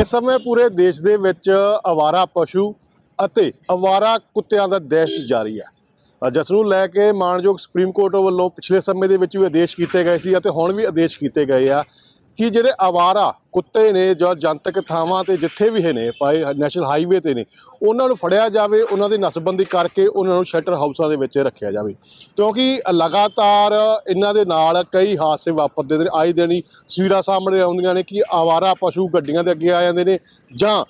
ਇਸ ਸਮੇਂ ਪੂਰੇ ਦੇਸ਼ ਦੇ ਵਿੱਚ ਅਵਾਰਾ ਪਸ਼ੂ ਅਤੇ ਅਵਾਰਾ ਕੁੱਤਿਆਂ ਦਾ ਦਹਿਸ਼ਤ ਜਾਰੀ ਹੈ। ਜਿਸ ਨੂੰ ਲੈ ਕੇ ਮਾਨਯੋਗ ਸੁਪਰੀਮ ਕੋਰਟ ਵੱਲੋਂ ਪਿਛਲੇ ਸਮੇਂ ਦੇ ਵਿੱਚ ਵੀ ਆਦੇਸ਼ ਕੀਤੇ ਗਏ ਸੀ ਅਤੇ ਹੁਣ ਵੀ ਆਦੇਸ਼ ਕੀਤੇ ਗਏ ਆ। ਕਿ ਜਿਹੜੇ ਅਵਾਰਾ ਕੁੱਤੇ ਨੇ ਜਾਂ ਜਨਤਕ ਥਾਵਾਂ ਤੇ ਜਿੱਥੇ ਵੀ ਇਹ ਨੇ, ਭਾਈ ਨੈਸ਼ਨਲ ਹਾਈਵੇ ਤੇ ਨੇ, ਉਹਨਾਂ ਨੂੰ ਫੜਿਆ ਜਾਵੇ, ਉਹਨਾਂ ਦੀ ਨਸਬੰਦੀ ਕਰਕੇ ਉਹਨਾਂ ਨੂੰ ਸ਼ੈਲਟਰ ਹਾਊਸਾਂ ਦੇ ਵਿੱਚ ਰੱਖਿਆ ਜਾਵੇ। ਕਿਉਂਕਿ ਲਗਾਤਾਰ ਇਹਨਾਂ ਦੇ ਨਾਲ ਕਈ ਹਾਦਸੇ ਵਾਪਰਦੇ ਨੇ, ਆਏ ਦਿਨ ਹੀ ਸਵੀਰਾਂ ਸਾਹਮਣੇ ਆਉਂਦੀਆਂ ਨੇ ਕਿ ਆਵਾਰਾ ਪਸ਼ੂ ਗੱਡੀਆਂ ਦੇ ਅੱਗੇ ਆ ਜਾਂਦੇ ਨੇ ਜਾਂ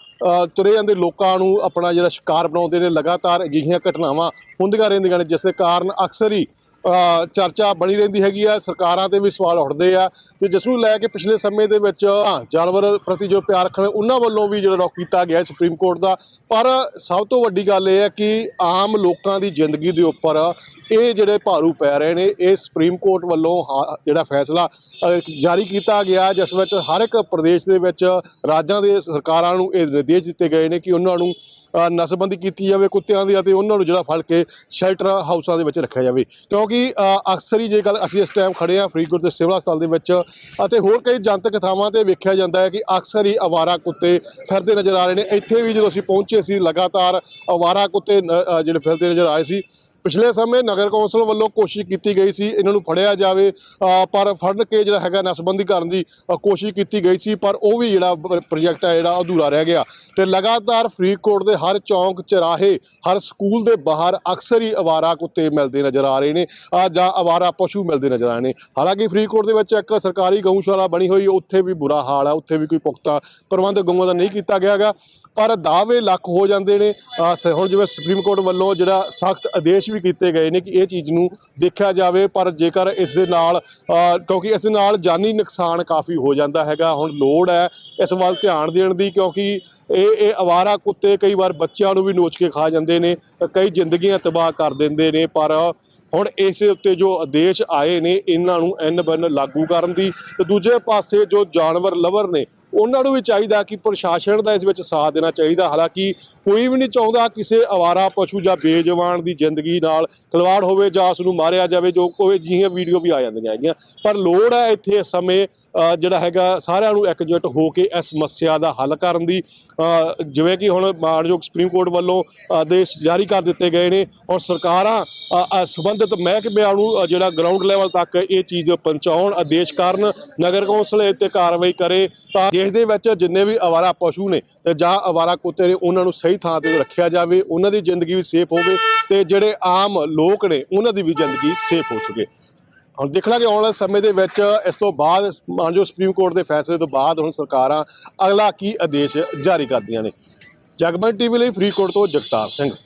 ਤੁਰੇ ਜਾਂਦੇ ਲੋਕਾਂ ਨੂੰ ਆਪਣਾ ਜਿਹੜਾ ਸ਼ਿਕਾਰ ਬਣਾਉਂਦੇ ਨੇ, ਲਗਾਤਾਰ ਅਜਿਹੀਆਂ ਘਟਨਾਵਾਂ ਹੁੰਦੀਆਂ ਰਹਿੰਦੀਆਂ ਨੇ, ਜਿਸ ਦੇ ਕਾਰਨ ਅਕਸਰ ਹੀ ਚਰਚਾ ਬਣੀ ਰਹਿੰਦੀ ਹੈਗੀ ਆ, ਸਰਕਾਰਾਂ ਤੇ ਵੀ ਸਵਾਲ ਉੱਠਦੇ ਆ ਤੇ ਜਿਸ ਨੂੰ ਲੈ ਕੇ ਪਿਛਲੇ ਸਮੇਂ ਦੇ ਵਿੱਚ ਜਾਨਵਰ ਪ੍ਰਤੀ ਜੋ ਪਿਆਰ ਰੱਖਣ, ਉਹਨਾਂ ਵੱਲੋਂ ਵੀ ਜਿਹੜਾ ਰੋਕ ਕੀਤਾ ਗਿਆ ਸੁਪਰੀਮ ਕੋਰਟ ਦਾ। ਪਰ ਸਭ ਤੋਂ ਵੱਡੀ ਗੱਲ ਇਹ ਹੈ ਕਿ ਆਮ ਲੋਕਾਂ ਦੀ ਜ਼ਿੰਦਗੀ ਦੇ ਉੱਪਰ ਇਹ ਜਿਹੜੇ ਭਾਰੂ ਪੈ ਰਹੇ ਨੇ, ਇਹ ਸੁਪਰੀਮ ਕੋਰਟ ਵੱਲੋਂ, ਹਾਂ- ਜਿਹੜਾ ਫੈਸਲਾ ਜਾਰੀ ਕੀਤਾ ਗਿਆ, ਜਿਸ ਵਿੱਚ ਹਰ ਇੱਕ ਪ੍ਰਦੇਸ਼ ਦੇ ਵਿੱਚ ਰਾਜਾਂ ਦੇ ਸਰਕਾਰਾਂ ਨੂੰ ਇਹ ਨਿਰਦੇਸ਼ ਦਿੱਤੇ ਗਏ ਨੇ ਕਿ ਉਹਨਾਂ ਨੂੰ ਨਸਬੰਦੀ ਕੀਤੀ ਜਾਵੇ ਕੁੱਤਿਆਂ ਦੀ ਅਤੇ ਉਹਨਾਂ ਨੂੰ ਜਿਹੜਾ ਫੜ ਕੇ ਸ਼ੈਲਟਰ ਹਾਊਸਾਂ ਦੇ ਵਿੱਚ ਰੱਖਿਆ ਜਾਵੇ। ਕਿਉਂਕਿ ਅਕਸਰ ਹੀ ਜੇ ਗੱਲ ਅਸੀਂ ਇਸ ਟਾਈਮ ਖੜੇ ਆ ਫਰੀਦਕੋਟ ਦੇ ਸਿਵਲ ਹਸਪਤਾਲ ਦੇ ਵਿੱਚ ਅਤੇ ਹੋਰ ਕਈ ਜਨਤਕ ਥਾਵਾਂ ਤੇ ਵੇਖਿਆ ਜਾਂਦਾ ਹੈ ਕਿ ਅਕਸਰ ਹੀ ਅਵਾਰਾ ਕੁੱਤੇ ਫਿਰਦੇ ਨਜ਼ਰ ਆ ਰਹੇ ਨੇ। ਇੱਥੇ ਵੀ ਜਦੋਂ ਅਸੀਂ ਪਹੁੰਚੇ ਸੀ, ਲਗਾਤਾਰ ਅਵਾਰਾ ਕੁੱਤੇ ਜਿਹੜੇ ਫਿਰਦੇ ਨਜ਼ਰ ਆਏ ਸੀ ਪਿਛਲੇ ਸਮੇਂ ਨਗਰ ਕੌਂਸਲ ਵੱਲੋਂ ਕੋਸ਼ਿਸ਼ ਕੀਤੀ ਗਈ ਸੀ ਇਹਨਾਂ ਨੂੰ ਫੜਿਆ ਜਾਵੇ ਪਰ ਫੜ ਕੇ ਜਿਹੜਾ ਹੈਗਾ ਨਸਬੰਦੀ ਕਰਨ ਦੀ ਕੋਸ਼ਿਸ਼ ਕੀਤੀ ਗਈ ਸੀ, ਪਰ ਉਹ ਵੀ ਜਿਹੜਾ ਪ੍ਰੋਜੈਕਟ ਹੈ ਜਿਹੜਾ ਅਧੂਰਾ ਰਹਿ ਗਿਆ। ਤੇ ਲਗਾਤਾਰ ਫਰੀਦਕੋਟ ਦੇ ਹਰ ਚੌਂਕ, ਚਰਾਹੇ, ਹਰ ਸਕੂਲ ਦੇ ਬਾਹਰ ਅਕਸਰ ਹੀ ਅਵਾਰਾ ਕੁੱਤੇ ਮਿਲਦੇ ਨਜ਼ਰ ਆ ਰਹੇ ਨੇ ਆ ਜਾਂ ਅਵਾਰਾ ਪਸ਼ੂ ਮਿਲਦੇ ਨਜ਼ਰ ਆ ਰਹੇ ਨੇ। ਹਾਲਾਂਕਿ ਫਰੀਦਕੋਟ ਦੇ ਵਿੱਚ ਇੱਕ ਸਰਕਾਰੀ ਗਊਸ਼ਾਲਾ ਬਣੀ ਹੋਈ, ਉੱਥੇ ਵੀ ਬੁਰਾ ਹਾਲ ਹੈ, ਉੱਥੇ ਵੀ ਕੋਈ ਪੁਖਤਾ ਪ੍ਰਬੰਧ ਗਊਆਂ ਦਾ ਨਹੀਂ ਕੀਤਾ ਗਿਆ ਹੈਗਾ। ਪਰ ਦਾਅਵੇ ਲੱਖ ਹੋ ਜਾਂਦੇ ਨੇ। ਅ, ਹੁਣ ਜਿਵੇਂ ਸੁਪਰੀਮ ਕੋਰਟ ਵੱਲੋਂ ਜਿਹੜਾ ਸਖਤ ਆਦੇਸ਼ ਵੀ ਕੀਤੇ ਗਏ ਨੇ ਕਿ ਇਹ ਚੀਜ਼ ਨੂੰ ਦੇਖਿਆ ਜਾਵੇ ਪਰ ਜੇਕਰ ਇਸ ਦੇ ਨਾਲ ਕਿਉਂਕਿ ਇਸ ਦੇ ਨਾਲ ਜਾਨੀ ਨੁਕਸਾਨ ਕਾਫੀ ਹੋ ਜਾਂਦਾ ਹੈਗਾ। ਹੁਣ ਲੋੜ ਹੈ ਇਸ ਵੱਲ ਧਿਆਨ ਦੇਣ ਦੀ ਕਿਉਂਕਿ ਇਹ ਇਹ ਅਵਾਰਾ ਕੁੱਤੇ ਕਈ ਵਾਰ ਬੱਚਿਆਂ ਨੂੰ ਵੀ ਨੋਚ ਕੇ ਖਾ ਜਾਂਦੇ ਨੇ ਕਈ ਜ਼ਿੰਦਗੀਆਂ ਤਬਾਹ ਕਰ ਦਿੰਦੇ ਨੇ ਪਰ ਹੁਣ ਇਸੇ ਉੱਤੇ ਜੋ ਆਦੇਸ਼ ਆਏ ਨੇ ਇਹਨਾਂ ਨੂੰ ਐਨ ਬਨ ਲਾਗੂ ਕਰਨ ਦੀ। ਤੇ ਦੂਜੇ ਪਾਸੇ ਜੋ ਜਾਨਵਰ ਲਵਰ ਨੇ ਉਹਨਾਂ ਨੂੰ ਵੀ ਚਾਹੀਦਾ ਕਿ ਪ੍ਰਸ਼ਾਸਨ ਦਾ ਇਸ ਵਿੱਚ ਸਾਥ ਦੇਣਾ ਚਾਹੀਦਾ। ਹਾਲਾਂਕਿ ਕੋਈ ਵੀ ਨਹੀਂ ਚਾਹੁੰਦਾ ਕਿਸੇ ਅਵਾਰਾ ਪਸ਼ੂ ਜਾਂ ਬੇਜਵਾਨ ਦੀ ਜ਼ਿੰਦਗੀ ਨਾਲ ਖਿਲਵਾੜ ਹੋਵੇ ਜਾਂ ਉਸ ਨੂੰ ਮਾਰਿਆ ਜਾਵੇ ਜੋ ਕੋਈ ਜਿਹੀਆਂ ਵੀਡੀਓ ਵੀ ਆ ਜਾਂਦੀਆਂ ਹੈਗੀਆਂ। ਪਰ ਲੋੜ ਹੈ ਇੱਥੇ ਇਸ ਸਮੇਂ ਜਿਹੜਾ ਹੈਗਾ ਸਾਰਿਆਂ ਨੂੰ ਇਕਜੁੱਟ ਹੋ ਕੇ ਇਸ ਸਮੱਸਿਆ ਦਾ ਹੱਲ ਕਰਨ ਦੀ। ਜਿਵੇਂ ਕਿ ਹੁਣ ਮਾਨਯੋਗ ਸੁਪਰੀਮ ਕੋਰਟ ਵੱਲੋਂ ਆਦੇਸ਼ ਜਾਰੀ ਕਰ ਦਿੱਤੇ ਗਏ ਨੇ ਔਰ ਸਰਕਾਰਾਂ ਅ, ਸੰਬੰਧਿਤ ਮਹਿਕਮਿਆਂ ਨੂੰ ਜਿਹੜਾ ਗਰਾਊਂਡ ਲੈਵਲ ਤੱਕ ਇਹ ਚੀਜ਼ ਪਹੁੰਚਾਉਣ ਆਦੇਸ਼ ਕਰਨ ਨਗਰ ਕੌਂਸਲ ਇੱਥੇ ਕਾਰਵਾਈ ਕਰੇ ਤਾਂ ਦੇਸ਼ ਦੇ ਵਿੱਚ ਜਿੰਨੇ ਵੀ ਅਵਾਰਾ ਪਸ਼ੂ ਨੇ ਤੇ ਜਾਂ ਅਵਾਰਾ ਕੁੱਤੇ ਨੇ, ਉਹਨਾਂ ਨੂੰ ਸਹੀ ਥਾਂ ਤੇ ਰੱਖਿਆ ਜਾਵੇ, ਉਹਨਾਂ ਦੀ ਜ਼ਿੰਦਗੀ ਵੀ ਸੇਫ ਹੋਵੇ ਤੇ ਜਿਹੜੇ ਆਮ ਲੋਕ ਨੇ, ਉਹਨਾਂ ਦੀ ਵੀ ਜ਼ਿੰਦਗੀ ਸੇਫ ਹੋ ਸਕੇ। ਹੁਣ ਦੇਖਣਾ ਕਿ ਆਉਣ ਵਾਲੇ ਸਮੇਂ ਦੇ ਵਿੱਚ ਇਸ ਤੋਂ ਬਾਅਦ ਮਾਨਯੋਗ ਸੁਪਰੀਮ ਕੋਰਟ ਦੇ ਫੈਸਲੇ ਤੋਂ ਬਾਅਦ ਹੁਣ ਸਰਕਾਰਾਂ ਅਗਲਾ ਕੀ ਆਦੇਸ਼ ਜਾਰੀ ਕਰਦੀਆਂ ਨੇ। ਜਗਮਨ ਟੀਵੀ ਲਈ ਫਰੀਦਕੋਟ ਤੋਂ ਜਗਤਾਰ ਸਿੰਘ।